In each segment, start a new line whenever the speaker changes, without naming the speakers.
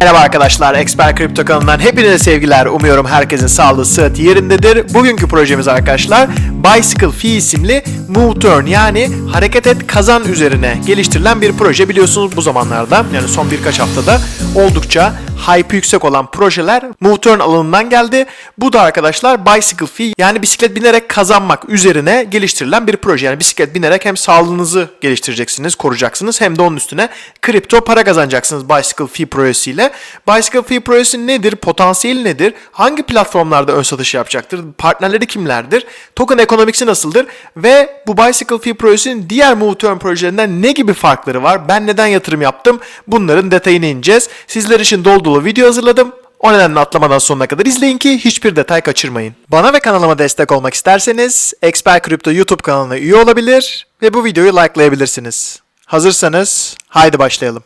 Merhaba arkadaşlar, Expert Crypto kanalından hepinize sevgiler. Umuyorum herkesin sağlığı, sıhhati yerindedir. Bugünkü projemiz arkadaşlar Bicycle Fee isimli Move Turn yani hareket et kazan üzerine geliştirilen bir proje. Biliyorsunuz bu zamanlarda yani son birkaç haftada oldukça hype yüksek olan projeler Move Turn alanından geldi. Bu da arkadaşlar Bicycle Fee yani bisiklet binerek kazanmak üzerine geliştirilen bir proje. Yani bisiklet binerek hem sağlığınızı geliştireceksiniz, koruyacaksınız hem de onun üstüne kripto para kazanacaksınız Bicycle Fee projesiyle. Bicycle Fee projesi nedir? Potansiyeli nedir? Hangi platformlarda ön satış yapacaktır? Partnerleri kimlerdir? Token ekonomiksi nasıldır? Ve bu Bicycle Fee projesinin diğer Turn projelerinden ne gibi farkları var? Ben neden yatırım yaptım? Bunların detayını ineceğiz. Sizler için dolu dolu video hazırladım. O nedenle atlamadan sonuna kadar izleyin ki hiçbir detay kaçırmayın. Bana ve kanalıma destek olmak isterseniz Expert Crypto YouTube kanalına üye olabilir ve bu videoyu likelayabilirsiniz. Hazırsanız haydi başlayalım.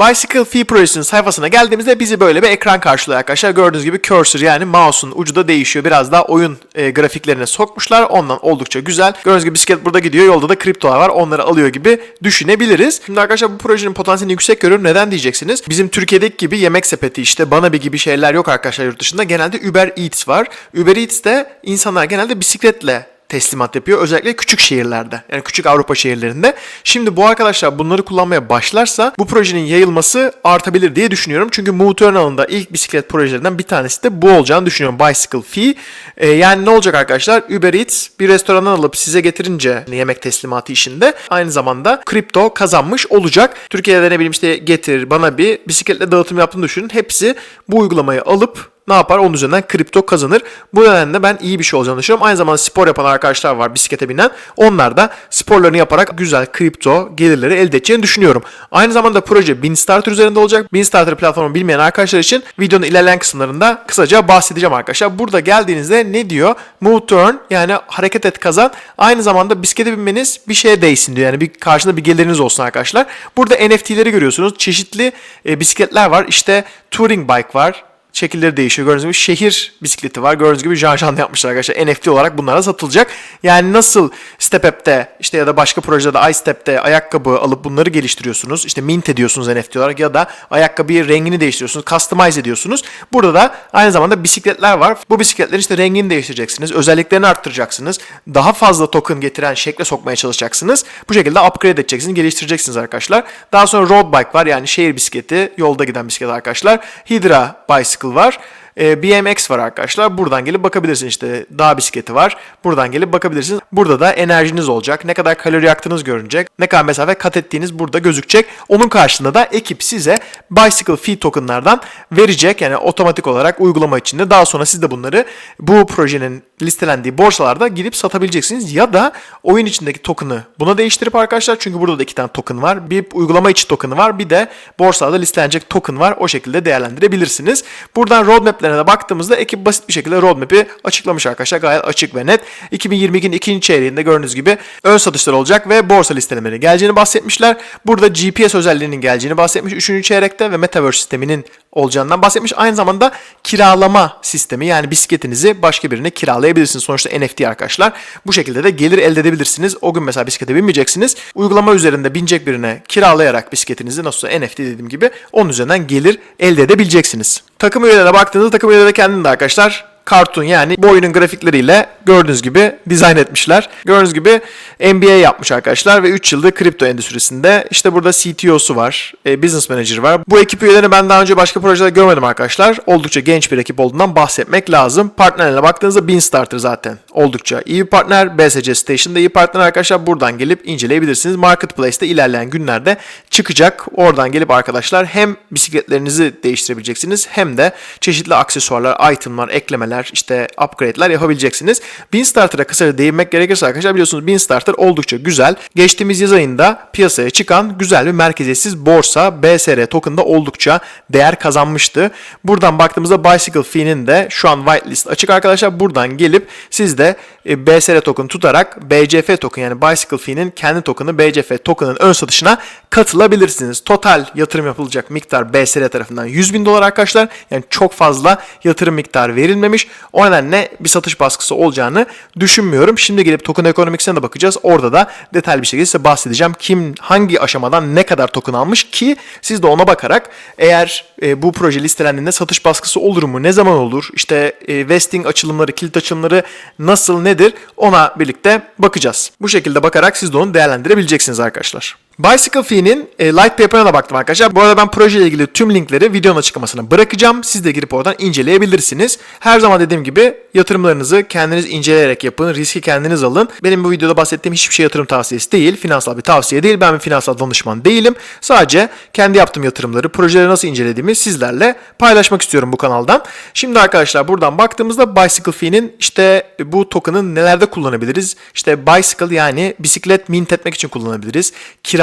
Bicycle Fee projesinin sayfasına geldiğimizde bizi böyle bir ekran karşılıyor arkadaşlar. Gördüğünüz gibi cursor yani mouse'un ucu da değişiyor. Biraz daha oyun e, grafiklerine sokmuşlar. Ondan oldukça güzel. Gördüğünüz gibi bisiklet burada gidiyor. Yolda da kriptolar var. Onları alıyor gibi düşünebiliriz. Şimdi arkadaşlar bu projenin potansiyelini yüksek görüyorum. Neden diyeceksiniz? Bizim Türkiye'deki gibi yemek sepeti işte bana bir gibi şeyler yok arkadaşlar yurt dışında. Genelde Uber Eats var. Uber Eats'te insanlar genelde bisikletle teslimat yapıyor. Özellikle küçük şehirlerde. Yani küçük Avrupa şehirlerinde. Şimdi bu arkadaşlar bunları kullanmaya başlarsa bu projenin yayılması artabilir diye düşünüyorum. Çünkü Move Turn alanında ilk bisiklet projelerinden bir tanesi de bu olacağını düşünüyorum. Bicycle Fee. Ee, yani ne olacak arkadaşlar? Uber Eats bir restorandan alıp size getirince yemek teslimatı işinde aynı zamanda kripto kazanmış olacak. Türkiye'de ne bileyim işte Getir, bana bir bisikletle dağıtım yaptığını düşünün. Hepsi bu uygulamayı alıp ne yapar? Onun üzerinden kripto kazanır. Bu nedenle ben iyi bir şey olacağını düşünüyorum. Aynı zamanda spor yapan arkadaşlar var bisiklete binen. Onlar da sporlarını yaparak güzel kripto gelirleri elde edeceğini düşünüyorum. Aynı zamanda proje Beanstarter üzerinde olacak. Beanstarter platformu bilmeyen arkadaşlar için videonun ilerleyen kısımlarında kısaca bahsedeceğim arkadaşlar. Burada geldiğinizde ne diyor? Move turn yani hareket et kazan. Aynı zamanda bisiklete binmeniz bir şeye değsin diyor. Yani bir karşında bir geliriniz olsun arkadaşlar. Burada NFT'leri görüyorsunuz. Çeşitli e, bisikletler var. İşte touring bike var şekilleri değişiyor. Gördüğünüz gibi şehir bisikleti var. Gördüğünüz gibi janjan yapmışlar arkadaşlar. NFT olarak bunlara satılacak. Yani nasıl Step App'te işte ya da başka projelerde iStep'te ayakkabı alıp bunları geliştiriyorsunuz. İşte mint ediyorsunuz NFT olarak ya da ayakkabıyı rengini değiştiriyorsunuz. Customize ediyorsunuz. Burada da aynı zamanda bisikletler var. Bu bisikletlerin işte rengini değiştireceksiniz. Özelliklerini arttıracaksınız. Daha fazla token getiren şekle sokmaya çalışacaksınız. Bu şekilde upgrade edeceksiniz, geliştireceksiniz arkadaşlar. Daha sonra road bike var yani şehir bisikleti, yolda giden bisiklet arkadaşlar. Hydra Bicycle var. E, BMX var arkadaşlar. Buradan gelip bakabilirsiniz işte dağ bisikleti var. Buradan gelip bakabilirsiniz. Burada da enerjiniz olacak. Ne kadar kalori yaktığınız görünecek. Ne kadar mesafe kat ettiğiniz burada gözükecek. Onun karşılığında da ekip size Bicycle Fee tokenlardan verecek. Yani otomatik olarak uygulama içinde. Daha sonra siz de bunları bu projenin listelendiği borsalarda gidip satabileceksiniz. Ya da oyun içindeki token'ı buna değiştirip arkadaşlar çünkü burada da iki tane token var. Bir uygulama içi token'ı var. Bir de borsalarda listelenecek token var. O şekilde değerlendirebilirsiniz. Buradan roadmap'lerine baktığımızda ekip basit bir şekilde roadmap'i açıklamış arkadaşlar. Gayet açık ve net. 2022'nin ikinci çeyreğinde gördüğünüz gibi ön satışlar olacak ve borsa listelemeleri geleceğini bahsetmişler. Burada GPS özelliğinin geleceğini bahsetmiş 3. çeyrekte ve Metaverse sisteminin olacağından bahsetmiş. Aynı zamanda kiralama sistemi yani bisikletinizi başka birine kiralayabilirsiniz. Sonuçta NFT arkadaşlar. Bu şekilde de gelir elde edebilirsiniz. O gün mesela bisiklete binmeyeceksiniz. Uygulama üzerinde binecek birine kiralayarak bisikletinizi nasılsa NFT dediğim gibi onun üzerinden gelir elde edebileceksiniz. Takım üyelerine baktığınızda takım üyeleri kendinde arkadaşlar kartun yani bu oyunun grafikleriyle gördüğünüz gibi dizayn etmişler. Gördüğünüz gibi MBA yapmış arkadaşlar ve 3 yıldır kripto endüstrisinde. İşte burada CTO'su var, e, business manager var. Bu ekip üyelerini ben daha önce başka projede görmedim arkadaşlar. Oldukça genç bir ekip olduğundan bahsetmek lazım. Partnerlerine baktığınızda Beanstarter zaten oldukça iyi bir partner. BSC Station'da iyi partner arkadaşlar. Buradan gelip inceleyebilirsiniz. Marketplace'te ilerleyen günlerde çıkacak. Oradan gelip arkadaşlar hem bisikletlerinizi değiştirebileceksiniz hem de çeşitli aksesuarlar, itemlar, eklemeler, işte upgrade'ler yapabileceksiniz. Beanstarter'a kısaca değinmek gerekirse arkadaşlar biliyorsunuz Beanstarter oldukça güzel. Geçtiğimiz yaz ayında piyasaya çıkan güzel bir merkeziyetsiz borsa BSR token'da oldukça değer kazanmıştı. Buradan baktığımızda Bicycle Fee'nin de şu an whitelist açık arkadaşlar. Buradan gelip siz de e, BSR token tutarak BCF token yani Bicycle Fee'nin kendi token'ı BCF token'ın ön satışına katılabilirsiniz. Total yatırım yapılacak miktar BSR tarafından 100 bin dolar arkadaşlar. Yani çok fazla yatırım miktarı verilmemiş. O nedenle bir satış baskısı olacağını düşünmüyorum. Şimdi gelip token ekonomiksine de bakacağız. Orada da detaylı bir şekilde size bahsedeceğim. Kim hangi aşamadan ne kadar token almış ki siz de ona bakarak eğer e, bu proje listelendiğinde satış baskısı olur mu? Ne zaman olur? İşte e, vesting açılımları, kilit açılımları nasıl nedir? Ona birlikte bakacağız. Bu şekilde bakarak siz de onu değerlendirebileceksiniz arkadaşlar. Bicycle Fee'nin e, light paper'ına da baktım arkadaşlar. Bu arada ben projeyle ilgili tüm linkleri videonun açıklamasına bırakacağım. Siz de girip oradan inceleyebilirsiniz. Her zaman dediğim gibi yatırımlarınızı kendiniz inceleyerek yapın. Riski kendiniz alın. Benim bu videoda bahsettiğim hiçbir şey yatırım tavsiyesi değil. Finansal bir tavsiye değil. Ben bir finansal danışman değilim. Sadece kendi yaptığım yatırımları, projeleri nasıl incelediğimi sizlerle paylaşmak istiyorum bu kanaldan. Şimdi arkadaşlar buradan baktığımızda Bicycle Fee'nin işte bu token'ı nelerde kullanabiliriz? İşte Bicycle yani bisiklet mint etmek için kullanabiliriz.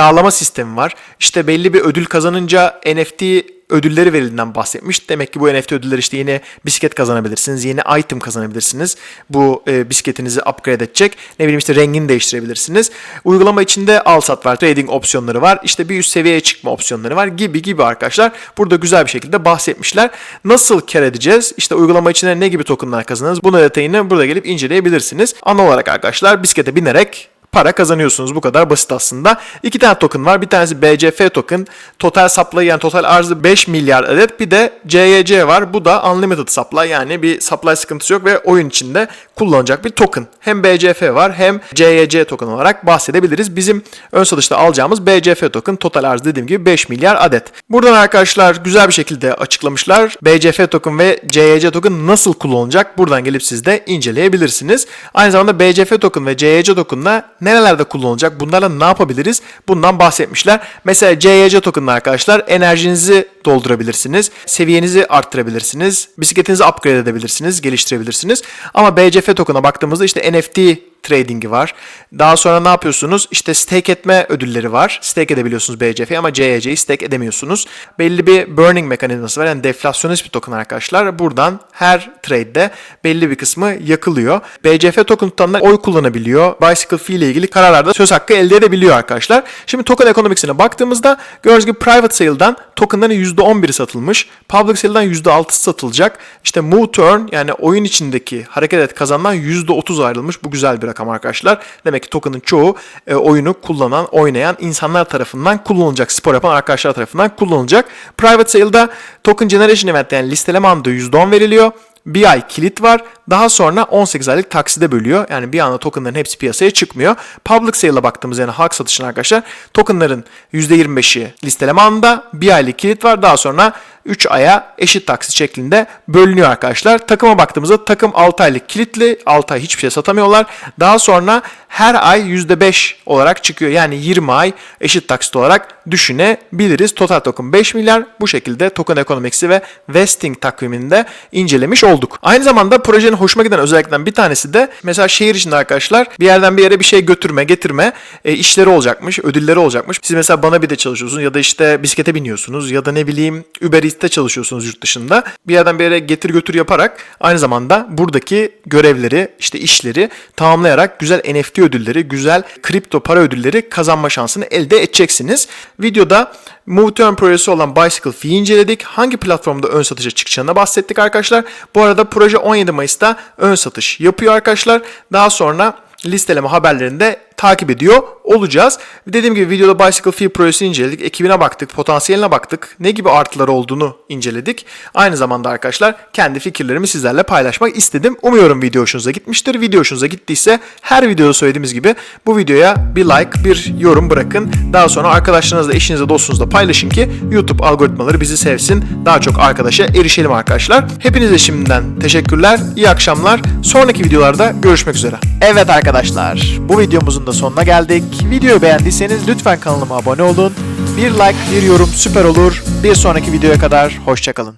Kiralama sistemi var. İşte belli bir ödül kazanınca NFT ödülleri verildiğinden bahsetmiş. Demek ki bu NFT ödülleri işte yeni bisiklet kazanabilirsiniz, yeni item kazanabilirsiniz. Bu e, bisikletinizi upgrade edecek. Ne bileyim işte rengini değiştirebilirsiniz. Uygulama içinde al sat var, trading opsiyonları var. İşte bir üst seviyeye çıkma opsiyonları var gibi gibi arkadaşlar. Burada güzel bir şekilde bahsetmişler. Nasıl kar edeceğiz? İşte uygulama içinde ne gibi tokenlar kazanırız? Bunun detayını burada gelip inceleyebilirsiniz. Ana olarak arkadaşlar bisiklete binerek para kazanıyorsunuz. Bu kadar basit aslında. İki tane token var. Bir tanesi BCF token. Total supply yani total arzı 5 milyar adet. Bir de CYC var. Bu da unlimited supply yani bir supply sıkıntısı yok ve oyun içinde kullanacak bir token. Hem BCF var hem CYC token olarak bahsedebiliriz. Bizim ön satışta alacağımız BCF token total arz dediğim gibi 5 milyar adet. Buradan arkadaşlar güzel bir şekilde açıklamışlar. BCF token ve CYC token nasıl kullanılacak? Buradan gelip siz de inceleyebilirsiniz. Aynı zamanda BCF token ve CYC token'la nerelerde kullanılacak? Bunlarla ne yapabiliriz? Bundan bahsetmişler. Mesela CYC token'la arkadaşlar enerjinizi doldurabilirsiniz. Seviyenizi arttırabilirsiniz. Bisikletinizi upgrade edebilirsiniz, geliştirebilirsiniz. Ama BCF token'a baktığımızda işte NFT trading'i var. Daha sonra ne yapıyorsunuz? İşte stake etme ödülleri var. Stake edebiliyorsunuz BCF'yi ama CYC'yi stake edemiyorsunuz. Belli bir burning mekanizması var. Yani deflasyonist bir token arkadaşlar. Buradan her trade'de belli bir kısmı yakılıyor. BCF token tutanlar oy kullanabiliyor. Bicycle fee ile ilgili kararlarda söz hakkı elde edebiliyor arkadaşlar. Şimdi token ekonomiksine baktığımızda gördüğünüz gibi private sale'dan tokenların %11'i satılmış. Public sale'dan %6'sı satılacak. İşte move turn yani oyun içindeki hareket et kazandan %30 ayrılmış. Bu güzel bir rakam arkadaşlar. Demek ki token'ın çoğu e, oyunu kullanan, oynayan insanlar tarafından kullanılacak. Spor yapan arkadaşlar tarafından kullanılacak. Private sale'da token generation event yani listeleme anında %10 veriliyor. Bir ay kilit var. Daha sonra 18 aylık takside bölüyor. Yani bir anda tokenların hepsi piyasaya çıkmıyor. Public sale'a baktığımız yani halk satışına arkadaşlar tokenların %25'i listeleme anında bir aylık kilit var. Daha sonra 3 aya eşit taksit şeklinde bölünüyor arkadaşlar. Takıma baktığımızda takım 6 aylık kilitli. 6 ay hiçbir şey satamıyorlar. Daha sonra her ay %5 olarak çıkıyor. Yani 20 ay eşit taksit olarak düşünebiliriz. Total token 5 milyar. Bu şekilde token ekonomiksi ve vesting takviminde incelemiş olduk. Aynı zamanda projenin hoşuma giden özelliklerden bir tanesi de mesela şehir içinde arkadaşlar bir yerden bir yere bir şey götürme, getirme e, işleri olacakmış, ödülleri olacakmış. Siz mesela bana bir de çalışıyorsunuz ya da işte bisiklete biniyorsunuz ya da ne bileyim Uber Eats'te çalışıyorsunuz yurt dışında. Bir yerden bir yere getir götür yaparak aynı zamanda buradaki görevleri, işte işleri tamamlayarak güzel NFT ödülleri, güzel kripto para ödülleri kazanma şansını elde edeceksiniz. Videoda Move Turn projesi olan Bicycle Fee inceledik. Hangi platformda ön satışa çıkacağına bahsettik arkadaşlar. Bu arada proje 17 Mayıs'ta ön satış yapıyor arkadaşlar. Daha sonra listeleme haberlerinde takip ediyor olacağız. Dediğim gibi videoda Bicycle Fee projesini inceledik. Ekibine baktık, potansiyeline baktık. Ne gibi artıları olduğunu inceledik. Aynı zamanda arkadaşlar kendi fikirlerimi sizlerle paylaşmak istedim. Umuyorum video hoşunuza gitmiştir. Video hoşunuza gittiyse her videoda söylediğimiz gibi bu videoya bir like, bir yorum bırakın. Daha sonra arkadaşlarınızla, eşinizle, dostunuzla paylaşın ki YouTube algoritmaları bizi sevsin. Daha çok arkadaşa erişelim arkadaşlar. Hepinize şimdiden teşekkürler. İyi akşamlar. Sonraki videolarda görüşmek üzere. Evet arkadaşlar bu videomuzun da sonuna geldik. Videoyu beğendiyseniz lütfen kanalıma abone olun. Bir like, bir yorum süper olur. Bir sonraki videoya kadar hoşçakalın.